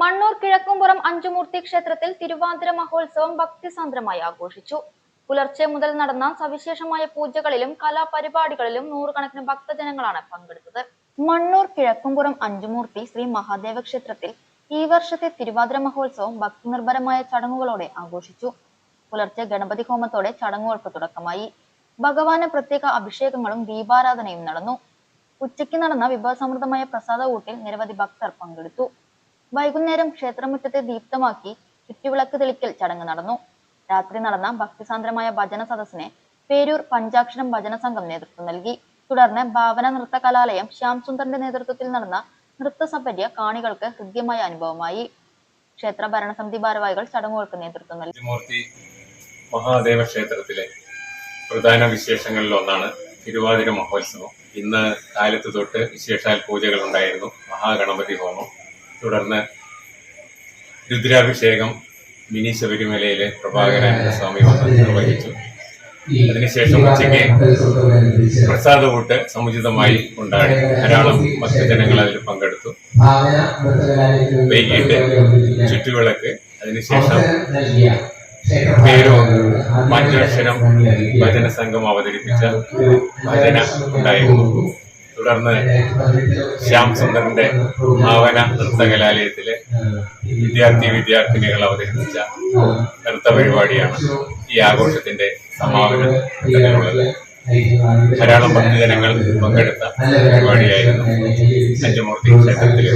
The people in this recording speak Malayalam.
മണ്ണൂർ കിഴക്കുംപുറം അഞ്ചുമൂർത്തി ക്ഷേത്രത്തിൽ തിരുവാതിര മഹോത്സവം ഭക്തിസാന്ദ്രമായി ആഘോഷിച്ചു. പുലർച്ചെ മുതൽ നടന്ന സവിശേഷമായ പൂജകളിലും കലാപരിപാടികളിലും നൂറുകണക്കിന് ഭക്തജനങ്ങളാണ് പങ്കെടുത്തത്. മണ്ണൂർ കിഴക്കുംപുറം അഞ്ചുമൂർത്തി ശ്രീ മഹാദേവ ക്ഷേത്രത്തിൽ ഈ വർഷത്തെ തിരുവാതിര മഹോത്സവം ഭക്തിനിർഭരമായ ചടങ്ങുകളോടെ ആഘോഷിച്ചു. പുലർച്ചെ ഗണപതി ഹോമത്തോടെ ചടങ്ങുകൾക്ക് തുടക്കമായി. ഭഗവാന് പ്രത്യേക അഭിഷേകങ്ങളും ദീപാരാധനയും നടന്നു. ഉച്ചയ്ക്ക് നടന്ന വിഭവസമൃദ്ധമായ പ്രസാദ ഊട്ടിൽ നിരവധി ഭക്തർ പങ്കെടുത്തു. വൈകുന്നേരം ക്ഷേത്രമുറ്റത്തെ ദീപ്തമാക്കി ചുറ്റുവിളക്ക് തെളിക്കൽ ചടങ്ങ് നടന്നു. രാത്രി നടന്ന ഭക്തിസാന്ദ്രമായ ഭജന സദസ്സിനെ പേരൂർ പഞ്ചാക്ഷരം ഭജന സംഘം നേതൃത്വം നൽകി. തുടർന്ന് ഭാവന നൃത്ത കലാലയം ശ്യാം സുന്ദറിന്റെ നേതൃത്വത്തിൽ നടന്ന നൃത്തസപര്യ കാണികൾക്ക് ഹൃദ്യമായ അനുഭവമായി. ക്ഷേത്ര ഭരണസമിതി ഭാരവാഹികൾ ചടങ്ങുകൾക്ക് നേതൃത്വം നൽകി. മൂർത്തി മഹാദേവ ക്ഷേത്രത്തിലെ പ്രധാന വിശേഷങ്ങളിൽ ഒന്നാണ് തിരുവാതിര മഹോത്സവം. ഇന്ന് കാലത്ത് തൊട്ട് വിശേഷാൽ പൂജകൾ ഉണ്ടായിരുന്നു മഹാഗണപതി ഹോമം. തുടർന്ന് രുദ്രാഭിഷേകം മിനി ശബരിമലയിലെ പ്രഭാകരാനന്ദ സ്വാമി നിർവഹിച്ചു. അതിനുശേഷം ഉച്ചയ്ക്ക് പ്രസാദ കൂട്ട് സമുചിതമായി ഉണ്ടായി. ധാരാളം ഭക്തജനങ്ങൾ അതിൽ പങ്കെടുത്തു. വൈകിട്ട് ചുറ്റുവിളക്ക് അതിനുശേഷം പേരോ മറ്റൊരക്ഷരം ഭജന സംഘം അവതരിപ്പിച്ച ഭജന ഉണ്ടായിരുന്നു. തുടർന്ന് ശ്യാം സുന്ദറിന്റെ ഭാവന നൃത്തകലാലയത്തിലെ വിദ്യാർത്ഥി വിദ്യാർത്ഥിനികൾ അവതരിപ്പിച്ച നൃത്ത പരിപാടിയാണ് ഈ ആഘോഷത്തിന്റെ സമാപന ഘട്ടത്തിലുള്ളത്. ധാരാളം ഭക്തജനങ്ങൾ പങ്കെടുത്ത പരിപാടിയായിരുന്നു അഞ്ചുമൂർത്തി ക്ഷേത്രത്തിലെ